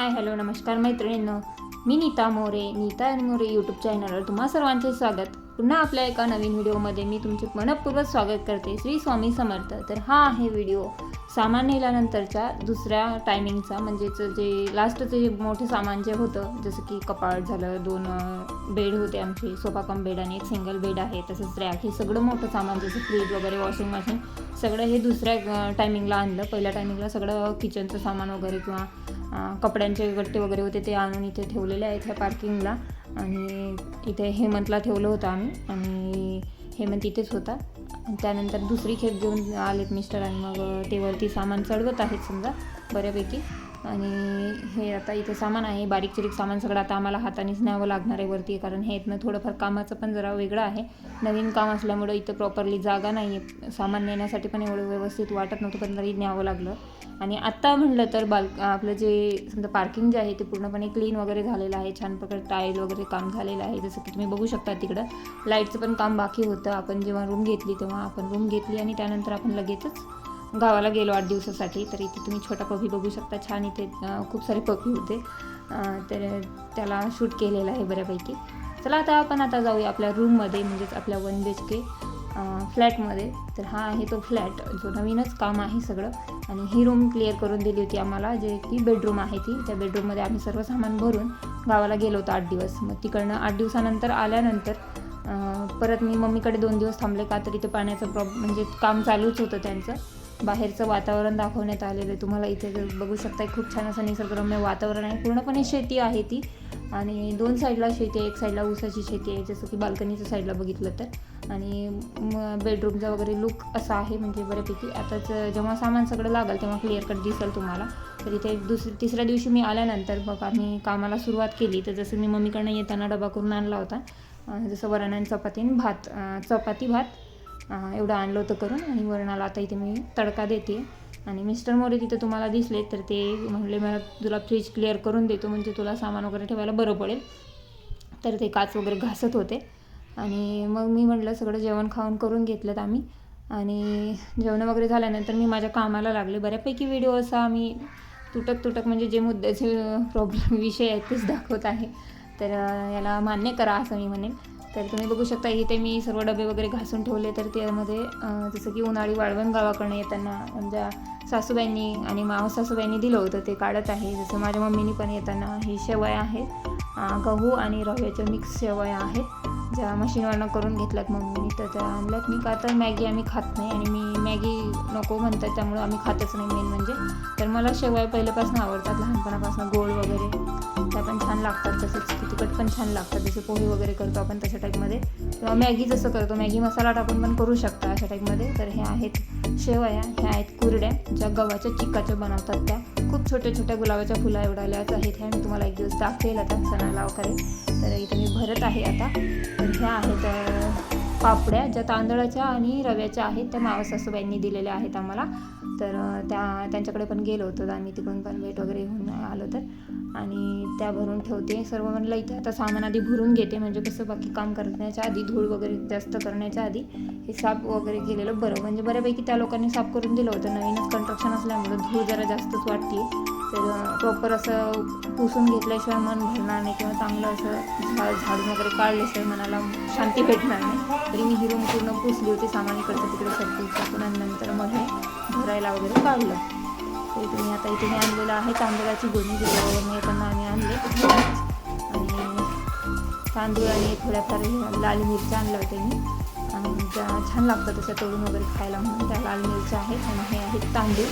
हाय hello नमस्कार मैत्रिणींनो. मी नीता मोरे नीता आणि मोरे यूट्यूब चॅनलवर तुम्हा सर्वांचे स्वागत. पुन्हा आपल्या एका नवीन व्हिडिओमध्ये मी तुमचे मनपूर्वक स्वागत करते. श्री स्वामी समर्थ. तर हा आहे व्हिडिओ सामान नेल्यानंतरच्या दुसऱ्या टायमिंगचा म्हणजेच जे लास्टचं जे मोठे सामान जे होतं जसं की कपाट झालं दोन बेड होते आमचे सोफा कम बेड आणि एक सिंगल बेड आहे तसंच रॅक हे सगळं मोठं सामान जसं फ्रीज वगैरे वॉशिंग मशीन सगळं हे दुसऱ्या टायमिंगला आणलं. पहिल्या टायमिंगला सगळं किचनचं सामान वगैरे किंवा कपड्यांचे गट्टे वगैरे होते ते आणून इथे ठेवलेले आहेत ह्या पार्किंगला आणि इथे हेमंतला ठेवलं होतं आम्ही. आणि हेमंत इथेच होता. त्यानंतर दुसरी खेप घेऊन आलेत मिस्टर आणि मग ते वरती सामान चढवत आहेत समजा बऱ्यापैकी. आणि हे आता इथे सामान आहे बारीक चिरीक सामान सगळं. आता आम्हाला हातानेच न्यावं लागणार आहे वरती कारण हे इथनं थोडंफार कामाचं पण जरा वेगळं आहे. नवीन काम असल्यामुळं इथं प्रॉपरली जागा नाही आहे सामान नेण्यासाठी पण एवढं व्यवस्थित वाटत नव्हतं पण तरी न्यावं लागलं. आणि आत्ता म्हणलं तर बाल आपलं जे समजा पार्किंग जे आहे ते पूर्णपणे क्लीन वगैरे झालेलं आहे. छान प्रकारे टाईल वगैरे काम झालेलं आहे. जसं की तुम्ही बघू शकता तिकडं लाईटचं पण काम बाकी होतं. आपण जेव्हा रूम घेतली तेव्हा आपण रूम घेतली आणि त्यानंतर आपण लगेचच गावाला गेलो आठ दिवसासाठी. तर इथे तुम्ही छोटा पफी बघू शकता. छान इथे खूप सारे पपी होते. तर त्याला शूट केलेलं आहे बऱ्यापैकी. चला आता आपण आता जाऊया आपल्या रूममध्ये म्हणजेच आपल्या वन बी एच के फ्लॅटमध्ये. तर हा आहे तो फ्लॅट. जो नवीनच काम आहे सगळं. आणि ही रूम क्लिअर करून दिली होती आम्हाला जे की बेडरूम आहे ती. त्या बेडरूममध्ये आम्ही सर्व सामान भरून गावाला गेलो होतो आठ दिवस. मग तिकडनं आठ दिवसानंतर आल्यानंतर परत मी मम्मीकडे दोन दिवस थांबले का तरी ते पाण्याचं प्रॉब म्हणजे काम चालूच होतं त्यांचं. बाहेरचं वातावरण दाखवण्यात आलेलं आहे. तुम्हाला इथे जर बघू शकता खूप छान असं निसर्गरम्य वातावरण आहे. पूर्णपणे शेती आहे ती. आणि दोन साईडला शेती आहे एक साईडला ऊसाची शेती आहे जसं की बाल्कनीच्या साईडला बघितलं तर. आणि मग बेडरूमचा वगैरे लुक असा आहे म्हणजे बऱ्यापैकी. आताच जेव्हा सामान सगळं लागेल तेव्हा क्लिअर कट दिसेल तुम्हाला. तर इथे दुसरी तिसऱ्या दिवशी मी आल्यानंतर मग आम्ही कामाला सुरुवात केली. तर जसं मी मम्मीकडनं येताना डबा करून आणला होता. जसं वरण आणि चपाती आणि भात चपाती भात एवढं आणलं होतं करून. आणि वरणाला आता इथे मी तडका देते. आणि मिस्टर मोरे तिथं तुम्हाला दिसले तर ते म्हणले मला तुला फ्रीज क्लिअर करून देतो म्हणजे तुला सामान वगैरे ठेवायला बरं पडेल. तर ते काच वगैरे घासत होते. आणि मग मी म्हटलं सगळं जेवण खाऊन करून घेतलं आम्ही. आणि जेवण वगैरे झाल्यानंतर मी माझ्या कामाला लागले. बऱ्यापैकी व्हिडिओ असा मी तुटक तुटक म्हणजे जे मुद्द्याचे प्रॉब्लेम विषय आहेत तेच दाखवत आहे. तर याला मान्य करा असं मी म्हणेन. तर तुम्ही बघू शकता इथे मी सर्व डबे वगैरे घासून ठेवले तर त्यामध्ये जसं की उन्हाळी वाळवण गावाकडनं येताना आमच्या सासूबाईंनी आणि माव सासूबाईंनी दिलं होतं ते काढत आहे. जसं माझ्या मम्मीनी पण येताना ही शेवया आहेत गहू आणि रव्याच्या मिक्स शेवया आहेत ज्या मशीनवरनं करून घेतल्यात मम्मीनी. तर त्या आणल्यात. मी का तर मॅगी आम्ही खात नाही आणि मी मॅगी नको म्हणतात त्यामुळं आम्ही खातच नाही मेन म्हणजे. तर मला शेवया पहिल्यापासून आवडतात लहानपणापासून गोड छान लागतात तसेच तिखट पण छान लागतात. जसे पोहे वगैरे करतो आपण तशा टाईपमध्ये किंवा मॅगी जसं करतो मॅगी मसाला टाकून पण करू शकता अशा टाईपमध्ये तर हे आहेत शेवया ह्या आहेत कुरड्या ज्या गव्हाच्या चिक्काच्या बनवतात त्या. खूप छोट्या छोट्या गुलाबाच्या फुला एवढाल्याच आहेत. ह्या मी तुम्हाला एक दिवस दाखवेल आता. सणाला वगैरे तर इथे मी भरत आहे आता. तर ह्या आहेत पापड्या ज्या तांदळाच्या आणि रव्याच्या आहेत त्या मावा सासूबाईंनी दिलेल्या आहेत आम्हाला. तर त्या त्यांच्याकडे पण गेलो होतो आम्ही तिकडून पण भेट वगैरे घेऊन आलो तर. आणि त्या भरून ठेवते. सर्व म्हणलं इथे आता सामान आधी भरून घेते. म्हणजे कसं बाकी काम करण्याच्या आधी धूळ वगैरे जास्त करण्याच्या आधी हे साफ वगैरे केलेलं बरं. म्हणजे बऱ्यापैकी त्या लोकांनी साफ करून दिलं होतं. नवीनच कन्स्ट्रक्शन असल्यामुळं धूळ जरा जास्तच वाटते तर प्रॉपर असं पुसून घेतल्याशिवाय मन भरणार नाही किंवा चांगलं असं झा झाडून वगैरे काढल्याशिवाय मनाला शांती भेटणार नाही. तरी मी ही रूम पूर्ण पुसली होती सामान इकडचं तिकडे सरकून टाकून आणि नंतर मग हे भरायला वगैरे काढलं. ते तुम्ही आता इथे मी आणलेलं आहे. तांदळाची गोणी मी येताना आम्ही आणले. आणि तांदूळ आणि थोड्याफार लाल मिरच्या आणल्या होत्या मी. त्या छान लागतात तसं तळून वगैरे खायला म्हणून. त्या लाल मिरच्या आहेत आणि हे आहेत तांदूळ.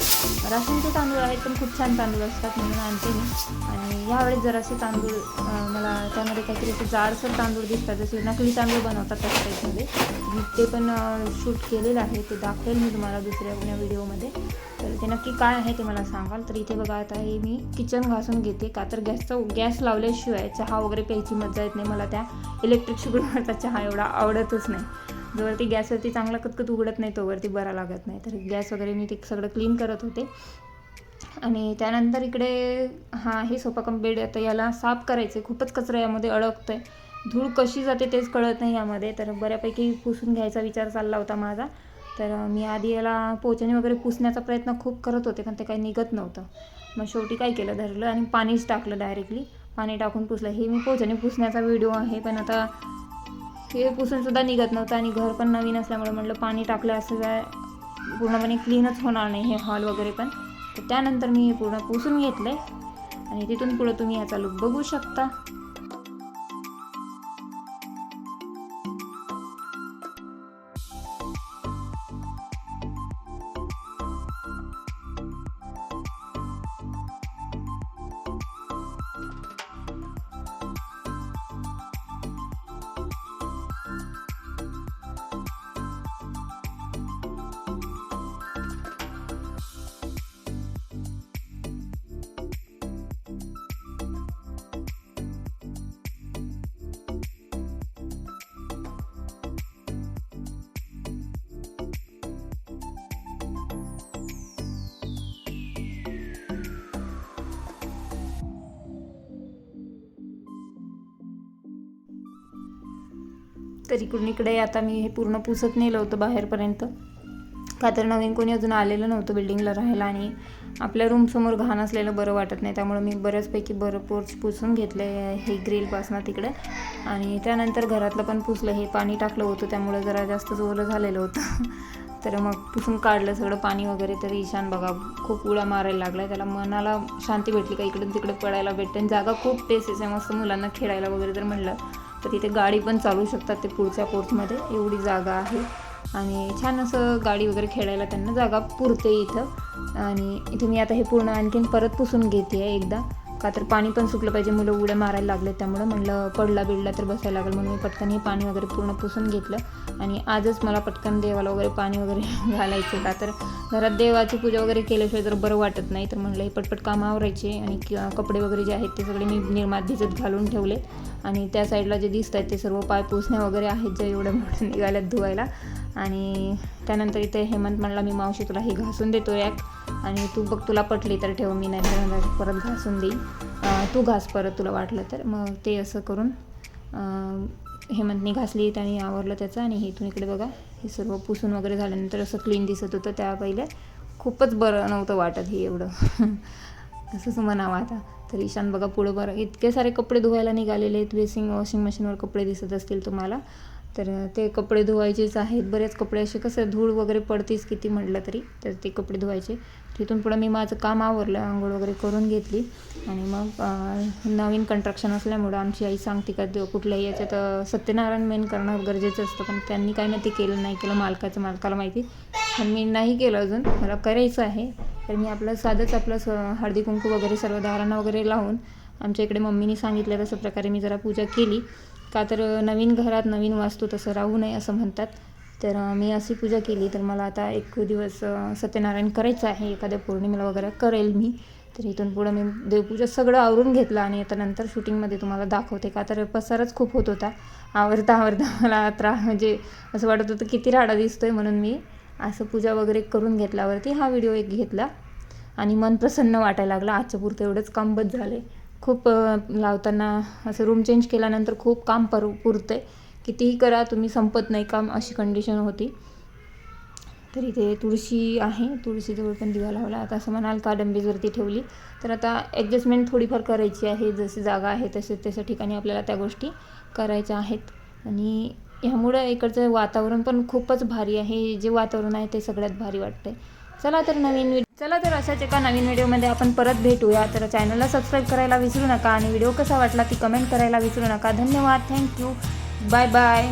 राशनचे तांदूळ आहेत पण खूप छान तांदूळ असतात म्हणून आणते मी. आणि यावेळेस जरासे तांदूळ मला त्यामध्ये काहीतरी असे जाडसर तांदूळ दिसतात जसे नकली तांदूळ बनवतात त्या टाईपमध्ये मी ते पण शूट केलेलं आहे ते दाखवेल मी तुम्हाला दुसऱ्या कोण्या व्हिडिओमध्ये तर ते नक्की काय आहे ते मला सांगाल. तर इथे बघा आता हे मी किचन घासून घेते. का तर गॅसचा गॅस लावल्याशिवाय चहा वगैरे प्यायची मजा येत नाही. मला त्या इलेक्ट्रिक शुगरवरचा चहा एवढा आवडतच नाही. जोवरती गॅसवरती चांगला कतकत उघडत नाही तोवरती बरा लागत नाही. तर गॅस वगैरे मी ते सगळं क्लीन करत होते. आणि त्यानंतर इकडे हा हे सोफा कम बेड. आता याला साफ करायचे खूपच कचरा यामध्ये अडकतो आहे धूळ कशी जाते तेच कळत नाही यामध्ये. तर बऱ्यापैकी पुसून घ्यायचा विचार चालला होता माझा. तर मी आधी याला पोछाने वगैरे पुसण्याचा प्रयत्न खूप करत होते पण ते काही निघत नव्हतं. मग शेवटी काय केलं? धरलं आणि पाणीच टाकलं डायरेक्टली पाणी टाकून पुसलं. हे मी पोचणे पुसण्याचा व्हिडिओ आहे पण आता हे पुसूनसुद्धा निघत नव्हतं आणि घर पण नवीन असल्यामुळे म्हटलं पाणी टाकलं असं काय पूर्णपणे क्लीनच होणार नाही हे हॉल वगैरे पण. तर त्यानंतर मी हे पूर्ण पुसून घेतलं आहे आणि तिथून पुढं तुम्ही ह्याचा लुक बघू शकता. तर इकडून इकडे आता मी हे पूर्ण पुसत नेलं होतं बाहेरपर्यंत. का तर नवीन कोणी अजून आलेलं नव्हतं बिल्डिंगला राहायला आणि आपल्या रूमसमोर घाण असलेलं बरं वाटत नाही. त्यामुळे मी बऱ्याचपैकी बरं पोर्च पुसून घेतलं हे ग्रिलपासनं तिकडे. आणि त्यानंतर घरातलं पण पुसलं हे पाणी टाकलं होतं त्यामुळे जरा जास्तच ओलं झालेलं होतं. तर मग पुसून काढलं सगळं पाणी वगैरे तर ईशान बघा खूप उड्या मारायला लागला त्याला मनाला शांती भेटली का इकडून तिकडे पडायला भेटते. आणि जागा खूप टेस्ट आहे मस्त मुलांना खेळायला वगैरे जर म्हणलं. तर तिथे गाडी पण चालू शकतात ते पुढच्या कोर्टमध्ये एवढी जागा आहे. आणि छान असं गाडी वगैरे खेळायला त्यांना जागा पुरते इथं. आणि इथे मी आता हे पूर्ण आणखीन परत पुसून घेते आहे एकदा. का तर पाणी पण सुकलं पाहिजे मुलं उड्या मारायला लागले त्यामुळं. म्हणलं पडला बिडला तर बसायला लागेल म्हणून मी पटकन हे पाणी वगैरे पूर्ण पुसून घेतलं. आणि आजच मला पटकन देवाला वगैरे पाणी वगैरे घालायचं का तर घरात देवाची पूजा वगैरे केल्याशिवाय जर बरं वाटत नाही तर म्हणलं हे पटपट कामावरायचे आणि कपडे वगैरे जे आहेत ते सगळे मी निर्मात भिजत घालून ठेवले. आणि त्या साईडला जे दिसत आहेत ते सर्व पाय पुसण्या वगैरे आहेत जे एवढ्या मोठ्या निघाल्यात धुवायला. आणि त्यानंतर इथे हेमंत म्हणला मी मावशी तुला हे घासून देतो रॅक आणि तू बघ तुला पटली तर ठेव मी नाही तर परत घासून देईन. तू घास परत तुला वाटलं तर. मग ते असं करून हेमंतने हेमंतनी घासली त्याने आवरलं त्याचं आणि इथून इकडे बघा हे सर्व पुसून वगैरे झाल्यानंतर असं क्लीन दिसत होतं त्या पहिले. खूपच बरं नव्हतं वाटत हे एवढं. असंच म्हणावं आता. तर ईशान बघा पुढं बरं. इतके सारे कपडे धुवायला निघालेले आहेत. वेसिंग वॉशिंग मशीनवर कपडे दिसत असतील तुम्हाला. तर ते कपडे धुवायचेच आहेत. बरेच कपडे असे कसं धूळ वगैरे पडतेच किती म्हटलं तरी तर ते कपडे धुवायचे. तिथून पुढं मी माझं काम आवरलं आंघोळ वगैरे करून घेतली. आणि मग नवीन कंट्रक्शन असल्यामुळं आमची आई सांगते का कुठल्याही याच्यात सत्यनारायण मेन करणं गरजेचं असतं. पण त्यांनी काय ते केलं नाही केलं मालकाचं मालकाला माहिती. पण मी नाही केलं अजून. मला करायचं आहे. तर मी आपलं साधंच आपलं स हळदी कुंकू वगैरे सर्व दारांना वगैरे लावून आमच्या इकडे मम्मीने सांगितलं तसं प्रकारे मी जरा पूजा केली. का तर नवीन घरात नवीन वास्तू तसं राहू नये असं म्हणतात. तर मी अशी पूजा केली. तर मला आता एक दिवस सत्यनारायण करायचं आहे. एखाद्या पौर्णिमेला वगैरे करेल मी. तर इथून पुढं मी देवपूजा सगळं आवरून घेतलं आणि आता नंतर शूटिंगमध्ये तुम्हाला दाखवते. का तर पसारच खूप होत होता. आवरता आवरता मला त्रा म्हणजे असं वाटत होतं किती राडा दिसतोय म्हणून मी असं पूजा वगैरे करून घेतल्यावरती हा व्हिडिओ एक घेतला. आणि मन प्रसन्न वाटायला लागलं. आजच्या पुरतं एवढंच काम झालं आहे खूप लावताना असं रूम चेंज केल्यानंतर खूप काम पर पुरतं कितीही करा तुम्ही संपत नाही काम अशी कंडिशन होती. तर इथे तुळशी आहे. तुळशीजवळ पण दिवा लावला. आता असं म्हणाल का डंबेजवरती ठेवली. तर आता ॲडजस्टमेंट थोडीफार करायची आहे. जशी जागा आहे तसे तशा ठिकाणी आपल्याला त्या गोष्टी करायच्या आहेत. आणि ह्यामुळं इकडचं वातावरण पण खूपच भारी आहे. जे वातावरण आहे ते सगळ्यात भारी वाटतंय. चला तर नवीन चला तर अशाच एका नवीन व्हिडिओमध्ये आपण परत भेटूया. तर चॅनलला सबस्क्राईब करायला विसरू नका आणि व्हिडिओ कसा वाटला ती कमेंट करायला विसरू नका. धन्यवाद. Thank you bye bye